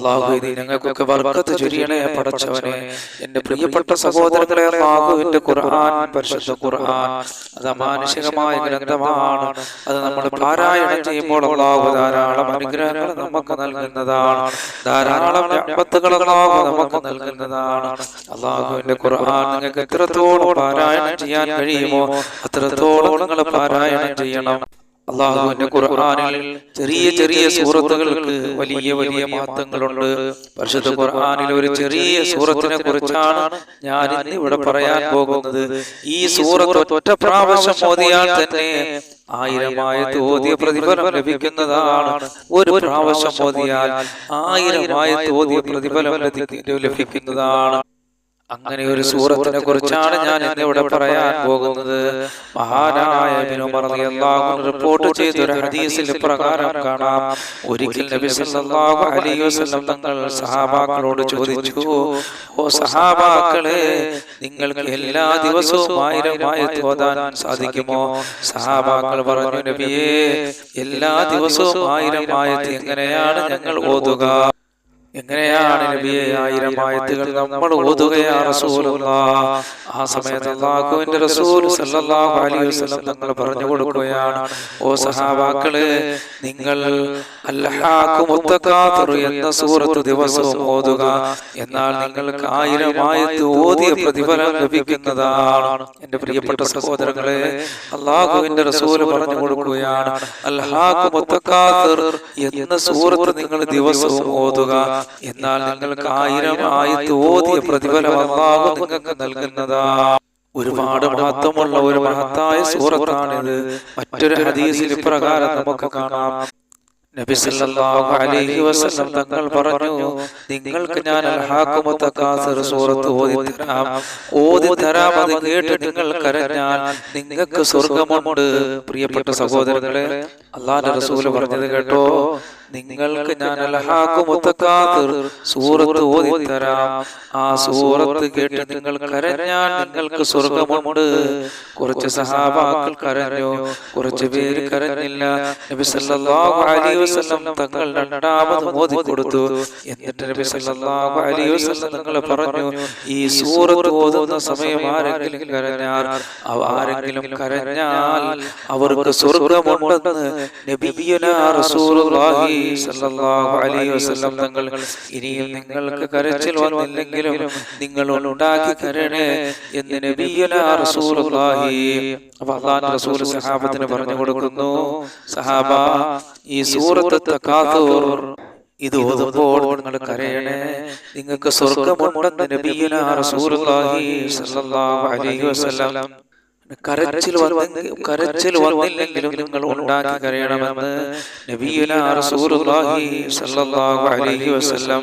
അള്ളാഹു ഇത് ഞങ്ങൾക്കൊക്കെ വർക്കത്ത് ചൊരിയണേ പടച്ചവനെ. എന്റെ പ്രിയപ്പെട്ട സഹോദരങ്ങളെ അള്ളാഹുവിന്റെ ഖുർആൻ പരിശുദ്ധ ഖുർആൻ. അത് അമാനുഷികമായ ഗ്രന്ഥമാണ്. അത് നമ്മൾ പാരായണം ചെയ്യുമ്പോൾ അള്ളാഹു ധാരാളം അനുഗ്രഹങ്ങൾ നമുക്ക് നൽകുന്നതാണ്. ധാരാളം രഹ്മത്തുകൾ അള്ളാഹു നമുക്ക് നൽകുന്നതാണ്. അള്ളാഹുവിന്റെ ഖുർആൻ നിങ്ങൾക്ക് എത്രത്തോളം പാരായണം ചെയ്യാൻ കഴിയുമോ അത്രത്തോളം നിങ്ങൾ പാരായണം ചെയ്യണം. അള്ളാഹുവിന്റെ ഖുർആനിൽ ചെറിയ ചെറിയ സൂറത്തുകൾക്ക് വലിയ വലിയ മഹത്വങ്ങളുണ്ട് പരിശുദ്ധ ഖുർആനിൽ ഒരു ചെറിയ സൂറത്തിനെ കുറിച്ചാണ് ഞാൻ ഇന്ന് ഇവിടെ പറയാൻ പോകുന്നത്. ഈ സൂറത്ത് ഒറ്റ പ്രാവശ്യം ഓതിയാൽ തന്നെ ആയിരമായത്ത് ഓതിയ പ്രതിഫലം ലഭിക്കുന്നതാണ്. ഒരു പ്രാവശ്യം ഓതിയാൽ ആയിരമായത്ത് ഓതിയ പ്രതിഫലം ലഭിക്കുന്നതാണ്. അങ്ങനെ ഒരു സൂറത്തിനെ കുറിച്ചാണ് ഞാൻ ഇന്നിവിടെ പറയാൻ പോകുന്നത്. മഹാനായ റിപ്പോർട്ട് ചെയ്ത ഒരു ഹദീസിൽ പ്രകാരം കാണാം. ഒരിക്കൽ നബി സല്ലല്ലാഹു അലൈഹി വസല്ലം തങ്ങൾ സഹാബാക്കളോട് ചോദിച്ചു ഓ സഹാബാക്കളെ നിങ്ങൾക്ക് എല്ലാ ദിവസവും ആയിരം ആയത്ത് ഓതാൻ സാധിക്കുമോ? സഹാബാക്കൾ പറഞ്ഞു നബിയേ എല്ലാ ദിവസവും ആയിരം ആയത്ത് എങ്ങനെയാണ് ഞങ്ങൾ ഓതുക? എങ്ങനെയാണ് നബിയെ? ആയിരം ആയത്തുകൾ നമ്മൾ ഓതുകയാ റസൂലുള്ള. ആ സമയത്ത് അള്ളാഹുവിന്റെ റസൂൽ സല്ലല്ലാഹു അലൈഹി വസല്ലം തങ്ങൾ പറഞ്ഞു കൊടുക്കുകയാണ് ഓ സഹാബാക്കളെ നിങ്ങൾ എന്ന സൂറത്ത് ദിവസവും ഓതുക. എന്നാൽ നിങ്ങൾക്ക് ആയിരം ആയത്ത് ഓതിയ പ്രതിഫലം ലഭിക്കുന്നതാണ്. എന്റെ പ്രിയപ്പെട്ട സഹോദരങ്ങളെ അള്ളാഹുവിന്റെ റസൂൽ പറഞ്ഞു കൊടുക്കുകയാണ് അൽഹാഖു മുത്തകാത്തുർ എന്ന സൂറത്ത് നിങ്ങൾ ദിവസവും ഓതുക. എന്നാൽ നിങ്ങൾക്ക് ആയിരം ആയത്ത് ഓതിയ പ്രതിഫലം അള്ളാഹു നിങ്ങൾക്ക് നൽകുന്നതാ. ഒരുപാട് മഹത്വമുള്ള ഒരു മഹത്തായ സൂറത്താണിത്. മറ്റൊരു ഹദീസിൽ ഇപ്രകാരം നമുക്ക് കാണാം. നബി സല്ലല്ലാഹു അലൈഹി വസല്ലം തങ്ങൾ പറഞ്ഞു നിങ്ങൾക്ക് ഞാൻ അൽഹാഖുമു തകാസുർ സൂറത്ത് ഓതി തരാം. ഓതി തരാം അത് കേട്ട് നിങ്ങൾ കരഞ്ഞാൽ നിങ്ങൾക്ക് സ്വർഗമുണ്ട്. പ്രിയപ്പെട്ട സഹോദരങ്ങളെ അള്ളാഹുവിന്റെ റസൂൽ പറഞ്ഞത് കേട്ടോ. നിങ്ങൾക്ക് ഞാൻ സൂറത്ത് ഓതിത്തരാം. ആ സൂറത്ത് കേട്ട് നിങ്ങൾ കരഞ്ഞാൽ നിങ്ങൾക്ക് സ്വർഗമുണ്ട്. കുറച്ച് സഹാബാക്കൾ കരഞ്ഞു. കുറച്ച് പേര് കരഞ്ഞില്ല. നബി സല്ലല്ലാഹു അലൈഹി വസല്ലം തങ്ങൾ രണ്ടാമത് മോദി കൊടുത്തു എന്നിട്ട് നബി സല്ലല്ലാഹു അലൈഹി വസല്ലം തങ്ങൾ പറഞ്ഞു ഈ സൂറത്ത് ഓതുന്ന സമയം ആരെങ്കിലും കരഞ്ഞാൽ ആരെങ്കിലും കരഞ്ഞാൽ അവർക്ക് സ്വർഗമുണ്ടെന്ന് നബിയുനാ റസൂലുള്ളാഹി സല്ലല്ലാഹു അലൈഹി വസല്ലം തങ്ങൾ ഇനിയും നിങ്ങൾക്ക് കരച്ചിൽ വന്നില്ലെങ്കിലും നിങ്ങൾ ഉണ്ടാക്കി തരണേ എന്ന് നബിയുനാ റസൂലുള്ളാഹി അപ്പൊ അള്ളാഹു റസൂൽ സഹാബത്തിന് പറഞ്ഞു കൊടുക്കുന്നു സഹാബ ഈ സൂറത്ത് തകാതുർ ഇത് ഓതുമ്പോൾ നിങ്ങൾ കരയണേ നിങ്ങൾക്ക് സ്വർഗമുണ്ടെന്ന് നബിയുനാ റസൂലുള്ളാഹി സല്ലല്ലാഹു അലൈഹി വസല്ലം കരച്ചിൽ കരച്ചിൽ വന്നില്ലെങ്കിലും നിങ്ങൾ ഉണ്ടാക്കി കരയണമെന്ന് നബിയുനാ റസൂലുള്ളാഹി സല്ലല്ലാഹു അലൈഹി വസല്ലം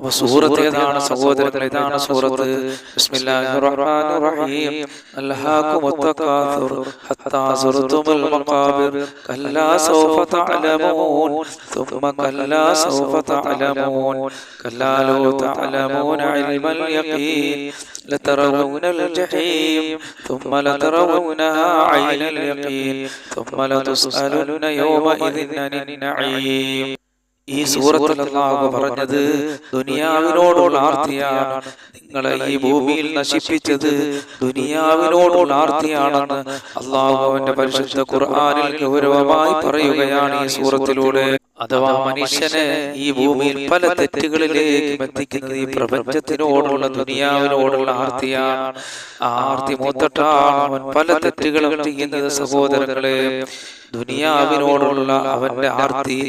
അപ്പൊ സൂറത്ത് ഏതാണ് സഹോദരങ്ങൾ ഇതാണ് സൂറത്ത് ബിസ്മില്ലാഹിർ റഹ്മാനിർ റഹീം അൽഹാകുമുത് തകാസുർ ഹത്താ സുർതുമുൽ മഖാബിർ കല്ലാ സൗഫ തഅലമൂൻ ثم كلا سوف تعلمون كلا لو تعلمون علم اليقين لترون الجحيم ثم لترونها عين اليقين ثم لتسألن يومئذ عن النعيم ഈ സൂറത്തിൽ അള്ളാഹു പറഞ്ഞത് ദുനിയാവിനോടുള്ള ആർത്തിയാണ്. നിങ്ങളെ ഈ ഭൂമിയിൽ നശിപ്പിച്ചത് ദുനിയാവിനോടുള്ള ആർത്തിയാണെന്ന് അള്ളാഹു അവന്റെ പരിശുദ്ധ ഖുർആാനിൽ ഗൗരവമായി പറയുകയാണ് ഈ സൂറത്തിലൂടെ. അഥവാ മനുഷ്യനെ ഈ ഭൂമിയിൽ പല തെറ്റുകളിലേക്ക് എത്തിക്കുന്നത് ഈ പ്രപഞ്ചത്തിനോടുള്ള ദുനിയാവിനോടുള്ള ആർത്തിയാണ്. ആ ആർത്തി മൂത്തട്ടാണ്. അവൻ പല തെറ്റുകളും ചെയ്യുന്നത് സഹോദരങ്ങളെ. ദുനിയാവിനോടുള്ള അവന്റെ ആർത്തി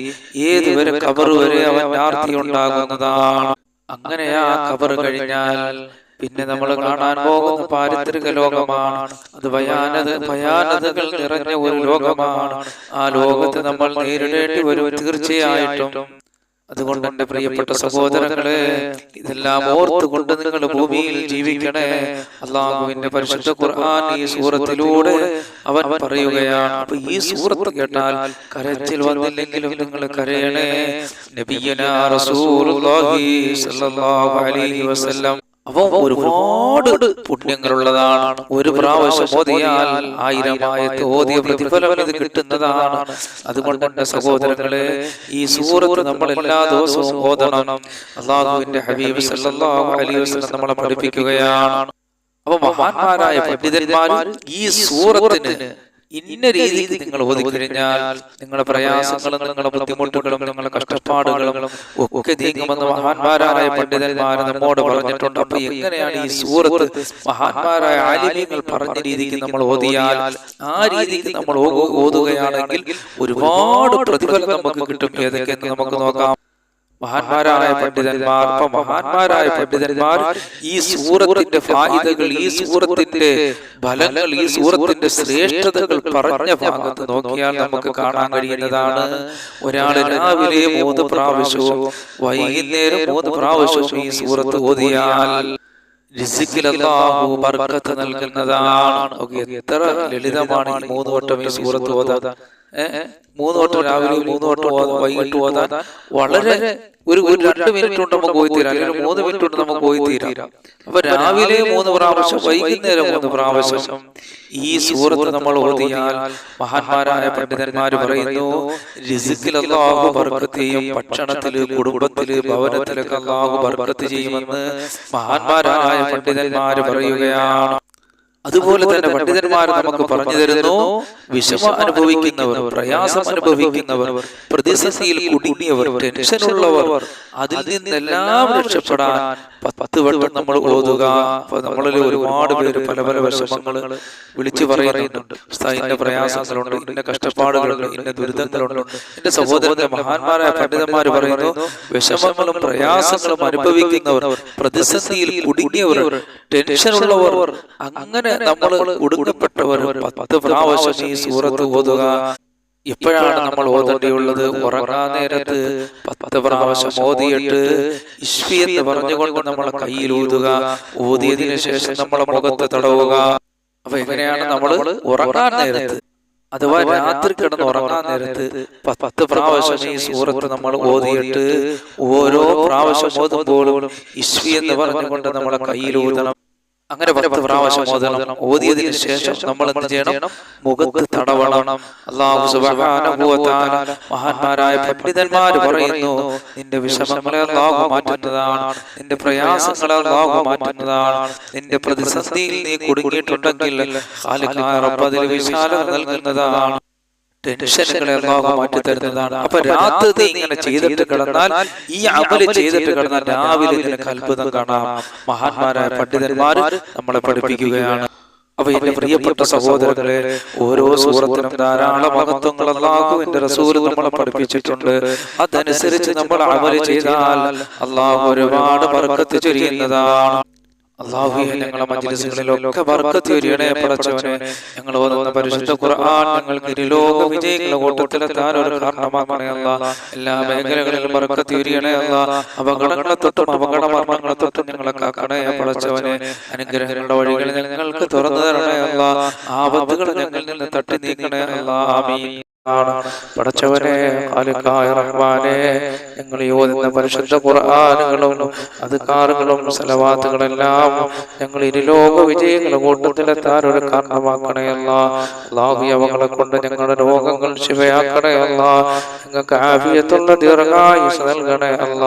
ഏത് വരെ കബർ വരെ അവന്റെ ആർത്തി ഉണ്ടാകുന്നതാണ്. അങ്ങനെ ആ കബർ കഴിഞ്ഞാൽ പിന്നെ നമ്മൾ കാണാൻ പോകുന്ന പാരിത്രിക ലോകമാണ്. അത് ഭയാനത ഭയാനതകൾ നിറഞ്ഞ ഒരു ലോകമാണ്. ആ ലോകത്തെ നമ്മൾ നേരിടേണ്ടി വരും തീർച്ചയായിട്ടും. അതുകൊണ്ട് എന്റെ പ്രിയപ്പെട്ട സഹോദരങ്ങളെ ഇതെല്ലാം ഓർത്തുകൊണ്ട് നിങ്ങൾ ഭൂമിയിൽ ജീവിക്കണേ. അള്ളാഹുവിന്റെ പരിശുദ്ധ ഖുർആൻ ഈ സൂറത്തിലൂടെ അവൻ പറയുകയാണ്. അപ്പൊ ഈ സൂറത്ത് കേട്ടാൽ കരച്ചിൽ വന്നില്ലെങ്കിലും നിങ്ങൾ കരയണേ. നബിയനാ റസൂലുള്ളാഹി സ്വല്ലല്ലാഹു അലൈഹി വസല്ലം. അപ്പൊ ഒരുപാട് പുണ്യങ്ങളുള്ളതാണ്. ഒരു പ്രാവശ്യം ഓതിയാൽ ആയിരമായത്ത് ഓതിയ പ്രതിഫലം ഇത് കിട്ടുന്നതാണ്. അതുകൊണ്ട് എന്റെ സഹോദരങ്ങളെ ഈ സൂറത്ത് നമ്മൾ എല്ലാ ദിവസവും ഓതണം. അള്ളാഹുവിന്റെ ഹബീബ് സല്ലല്ലാഹു അലൈഹി വസല്ലം നമ്മളെ പഠിപ്പിക്കുകയാണ്. അപ്പൊ മഹാന്മാരായ പണ്ഡിതന്മാർ ഈ സൂറത്തിന് ഇന്ന രീതിയിൽ നിങ്ങൾ ഓതിക്കഴിഞ്ഞാൽ നിങ്ങളുടെ പ്രയാസങ്ങളും നിങ്ങളുടെ ബുദ്ധിമുട്ടുകളും നിങ്ങളുടെ കഷ്ടപ്പാടുകളും ഒക്കെ നീങ്ങുമെന്ന് മഹാന്മാരായ പണ്ഡിതന്മാർ നമ്മോട് പറഞ്ഞിട്ടുണ്ട്. അപ്പൊ എങ്ങനെയാണ് ഈ സൂറത്ത് മഹാന്മാരായ ആലിമ്യങ്ങൾ പറഞ്ഞ രീതിക്ക് നമ്മൾ ഓതിയാൽ ആ രീതിക്ക് നമ്മൾ ഓതുകയാണെങ്കിൽ ഒരുപാട് പ്രതിഫലം നമുക്ക് കിട്ടും. ഏതൊക്കെയെന്ന് നമുക്ക് നോക്കാം. മഹാന്മാരായ പണ്ഡിതന്മാർ മഹാന്മാരായ പണ്ഡിതന്മാർ ഈ സൂറത്തിന്റെ ഫാഹിതകൾ ഈ സൂറത്തിന്റെ ഫലങ്ങൾ ഈ സൂറത്തിന്റെ ശ്രേഷ്ഠതകൾ പറഞ്ഞ ഭാഗത്ത് നോക്കിയാൽ നമുക്ക് കാണാൻ കഴിയുന്നതാണ് ഒരാൾ രാവിലെ മൂന്ന് പ്രാവശ്യവും വൈകുന്നേരം മൂന്ന് പ്രാവശ്യവും ഈ സൂറത്ത് ഓതിയാൽ നൽകുന്നതാണ് എത്ര ലളിതമാണ് മൂന്ന് വട്ടം ഈ സൂറത്ത് ഓതാൻ ഏ? മൂന്ന് വട്ടം രാവിലെ മൂന്ന് വട്ടം വൈകിട്ട് ഓതാൻ വളരെ ഒരു ഒരു രണ്ട് മിനിറ്റ് കൊണ്ട് നമുക്ക് പോയി തീരാം. അല്ലെങ്കിൽ മൂന്ന് മിനിറ്റ് കൊണ്ട് നമുക്ക് പോയി തീരാം. അപ്പൊ രാവിലെ മൂന്ന് പ്രാവശ്യം വൈകുന്നേരം മൂന്ന് പ്രാവശ്യം ഈ സൂറത്ത് നമ്മൾ ഓതിയാൽ മഹാന്മാരായ പണ്ഡിതന്മാർ പറയുന്നു അല്ലാഹു ബർക്കത്ത് ഭക്ഷണത്തിൽ കുടുംബത്തിൽ ഭവനത്തിലൊക്കെ അല്ലാഹു ബർക്കത്ത് ചെയ്യുമെന്ന് മഹാന്മാരായ പണ്ഡിതന്മാര് പറയുകയാണ്. അതുപോലെ തന്നെ പണ്ഡിതന്മാർ നമുക്ക് പറഞ്ഞു തരുന്നു വിഷമ അനുഭവിക്കുന്നവർ പ്രയാസം അനുഭവിക്കുന്നവർ പ്രതിസന്ധിയിൽ കുടുങ്ങിയവർ ടെൻഷനുള്ളവർ അതിൽ നിന്നെല്ലാം രക്ഷപ്പെടാൻ പത്ത് വട്ടം നമ്മൾ ഓതുക. അപ്പൊ നമ്മളിൽ ഒരുപാട് പേര് പല പല വിഷമങ്ങൾ വിളിച്ചു പറയുന്നുണ്ട്. ഇന്ന പ്രയാസങ്ങളുണ്ട്. ഇന്ന കഷ്ടപ്പാടുകളുണ്ട്. ഇന്ന ദുരിതങ്ങളുണ്ട്. എന്റെ സഹോദരന്റെ മഹാന്മാരായ പണ്ഡിതന്മാർ പറയുന്നു വിഷമങ്ങളും പ്രയാസങ്ങളും അനുഭവിക്കുന്നവർ പ്രതിസന്ധിയിൽ കുടുങ്ങിയവർ ടെൻഷനുള്ളവർ അങ്ങനെ നമ്മൾ ഒടുക്കപ്പെട്ടവർ പത്ത് പ്രാവശ്യം ഈ സൂറത്ത് ഓതുക. എപ്പോഴാണ് നമ്മൾ ഓതേണ്ടിയുള്ളത്. ഉറങ്ങാൻ നേരത്ത് പത്ത് പ്രാവശ്യം ഓതിയിട്ട് ഇഷ്വി എന്ന് പറഞ്ഞുകൊണ്ട് നമ്മളെ കയ്യിൽ ഊതുക ഓതിയതിനു ശേഷം നമ്മളെ മുഖത്ത് തടവുക. അപ്പൊ എങ്ങനെയാണ് നമ്മൾ ഉറങ്ങാൻ നേരത്ത്? അഥവാ രാത്രി കിടന്ന് ഉറങ്ങാൻ നേരത്ത് പത്ത് പ്രാവശ്യം ഈ സൂറത്ത് നമ്മൾ ഓതിയിട്ട് ഓരോ പ്രാവശ്യം ഓതുമ്പോഴും ഇഷ്വി എന്ന് പറഞ്ഞുകൊണ്ട് നമ്മളെ കയ്യിൽ ഊതണം അങ്ങനെ പത്ത് പ്രാവശ്യം മോദനം ഓതിയതിനു ശേഷം നമ്മൾ എന്ത് ചെയ്യണം? മുഖത്ത് തടവണം. അള്ളാഹു മഹാന്മാരായ പണ്ഡിതന്മാർ പറയുന്നു നിന്റെ വിഷമങ്ങളെ അള്ളാഹു മാറ്റുന്നതാണ്. നിന്റെ പ്രയാസങ്ങളെ അള്ളാഹു മാറ്റുന്നതാണ്. നിന്റെ പ്രതിസന്ധിയിൽ നീ കുടുങ്ങിയിട്ടുണ്ടെങ്കിൽ അതിൽ വിശാലത നൽകുന്നതാണ്. ടെൻഷനുകളെ അള്ളാഹു മാറ്റി തരുന്നതാണ്. അപ്പൊ രാത്രി നീ ഇങ്ങനെ ചെയ്തിട്ട് കിടന്നാൽ ഈ അമൽ ചെയ്തിട്ട് കിടന്നാൽ രാവിലെ നിനക്ക് അത്ഭുതം കാണാം മഹാന്മാരായ പണ്ഡിതന്മാർ നമ്മളെ പഠിപ്പിക്കുകയാണ്. അപ്പൊ എന്റെ പ്രിയപ്പെട്ട സഹോദരങ്ങളെ ഓരോ സൂറത്തിനും ധാരാളം മഹത്വങ്ങൾ അള്ളാഹുവിന്റെ റസൂൽ നമ്മളെ പഠിപ്പിച്ചിട്ടുണ്ട്. അതനുസരിച്ച് നമ്മൾ അമൽ ചെയ്താൽ അള്ളാഹു ഒരുപാട് ബർക്കത്ത് ചൊരിയുന്നതാണ്. അള്ളാഹുയെ ഞങ്ങളെ മജ്ലിസുകളിലൊക്കെ ഞങ്ങൾ ഓതുന്ന പരിശുദ്ധ ഖുർആൻ ഞങ്ങൾക്ക് ഇരുലോക വിജയങ്ങളുടെ കൂട്ടത്തിലെത്താൻ ഒരു കാരണമാക്കണേ അല്ല. എല്ലാ മേഖലകളിലും ബർക്കത്ത് ചൊരിയണേ അല്ല. അപകടങ്ങളെ തൊട്ടും അപകട മരണങ്ങളെ തൊട്ടും ഞങ്ങളെ കാക്കണേ പടച്ചവനെ. അനുഗ്രഹങ്ങളുടെ വഴികൾ ഞങ്ങൾക്ക് തുറന്നു തരണേ അല്ല. ആപത്തുകൾ ഞങ്ങളിൽ നിന്ന് തട്ടി നീക്കണേ അല്ല. ആമീൻ. പടച്ചവനെ ഖാലിഖായ റഹ്മാനെ ഞങ്ങൾ യോജിക്കുന്ന പരിശുദ്ധ ഖുർആനുകളും അധികാറുകളും സലവാത്തുകളെല്ലാം ഞങ്ങൾ ഇരുലോക വിജയങ്ങളുടെ കൂട്ടത്തിലെത്താൻ ഒരു കാരണമാക്കണയല്ല അള്ളാഹു അവകളെ കൊണ്ട് ഞങ്ങളുടെ രോഗങ്ങൾ ശിവയാക്കണയല്ല ഞങ്ങൾക്ക് ആഫിയത്തുള്ള ദീർഘായുസ് നൽകണയല്ല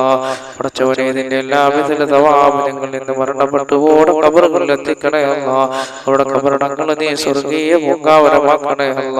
പഠിച്ചവരെ ഇതിന്റെ എല്ലാവിധ തവാബ് ഞങ്ങൾ മരണപ്പെട്ടു ഓടെ കബറുകളിൽ എത്തിക്കണയല്ല അവിടെ കബറടങ്ങൾ നീ സ്വർഗീയ പൂങ്കാവരമാക്കണേ അല്ല.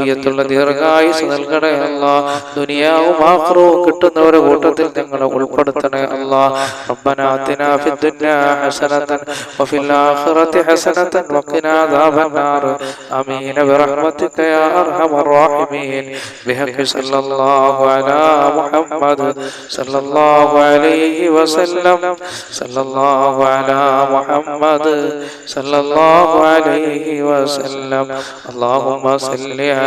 ആഫിയത്തുള്ള ദീർഘായുസ് നൽകണേ അല്ല ദുനിയാവും ആക്രവും കിട്ടുന്നവരുടെ കൂട്ടത്തിൽ ഞങ്ങളെ ഉൾപ്പെടുത്തണേ അല്ല ربنا آتنا في الدنيا حسنة وفي الآخرة حسنة وقنا عذاب النار آمين برحمتك يا أرحم الراحمين بحق صلى الله على محمد صلى الله عليه وسلم صلى الله على محمد صلى الله عليه وسلم اللهم صل